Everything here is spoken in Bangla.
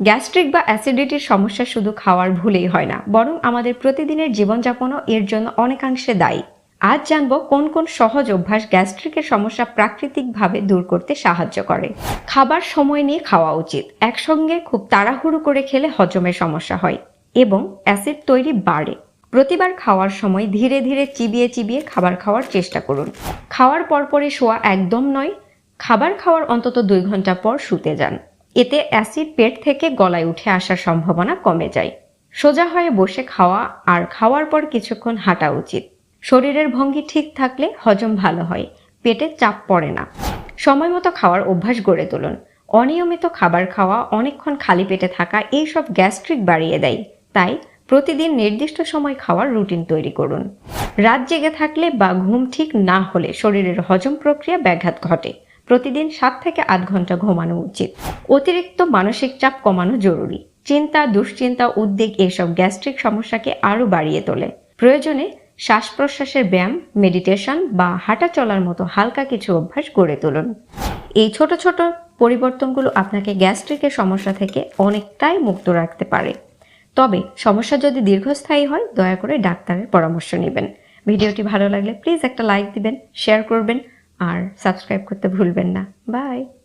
গ্যাস্ট্রিক বা অ্যাসিডিটির সমস্যা শুধু খাওয়ার ভুলেই হয় না, বরং আমাদের প্রতিদিনের জীবনযাপনও এর জন্য অনেকাংশে দায়ী। আজ জানব কোন কোন সহজ অভ্যাস গ্যাস্ট্রিকের সমস্যা প্রাকৃতিকভাবে দূর করতে সাহায্য করে। খাবার সময় নিয়ে খাওয়া উচিত, একসঙ্গে খুব তাড়াহুড়ো করে খেলে হজমের সমস্যা হয় এবং অ্যাসিড তৈরি বাড়ে। প্রতিবার খাওয়ার সময় ধীরে ধীরে চিবিয়ে চিবিয়ে খাবার খাওয়ার চেষ্টা করুন। খাওয়ার পরপরই শোয়া একদম নয়, খাবার খাওয়ার অন্তত দুই ঘণ্টা পর শুতে যান। এতে অ্যাসিড পেট থেকে গলায় উঠে আসার সম্ভাবনা কমে যায়। সোজা হয়ে বসে খাওয়া আর খাওয়ার পর কিছুক্ষণ হাঁটা উচিত। শরীরের ভঙ্গি ঠিক থাকলে হজম ভালো হয়, পেটে চাপ পড়ে না। সময় মতো খাওয়ার অভ্যাস গড়ে তুলুন। অনিয়মিত খাবার খাওয়া, অনেকক্ষণ খালি পেটে থাকা, এইসব গ্যাস্ট্রিক বাড়িয়ে দেয়। তাই প্রতিদিন নির্দিষ্ট সময় খাওয়ার রুটিন তৈরি করুন। রাত জেগে থাকলে বা ঘুম ঠিক না হলে শরীরের হজম প্রক্রিয়া ব্যাঘাত ঘটে। প্রতিদিন সাত থেকে আট ঘণ্টা ঘুমানো উচিত। অতিরিক্ত মানসিক চাপ কমানো জরুরি। চিন্তা, দুশ্চিন্তা, উদ্বেগ এসব গ্যাস্ট্রিক সমস্যাকে আরও বাড়িয়ে তোলে। প্রয়োজনে শ্বাস প্রশ্বাসের ব্যায়াম, মেডিটেশন বা হাঁটা চলার মতো হালকা কিছু অভ্যাস গড়ে তুলুন। এই ছোট ছোট পরিবর্তনগুলো আপনাকে গ্যাস্ট্রিকের সমস্যা থেকে অনেকটাই মুক্ত রাখতে পারে। তবে সমস্যা যদি দীর্ঘস্থায়ী হয়, দয়া করে ডাক্তারের পরামর্শ নেবেন। ভিডিওটি ভালো লাগলে প্লিজ একটা লাইক দিবেন, শেয়ার করবেন আর সাবস্ক্রাইব করতে ভুলবেন না। বাই।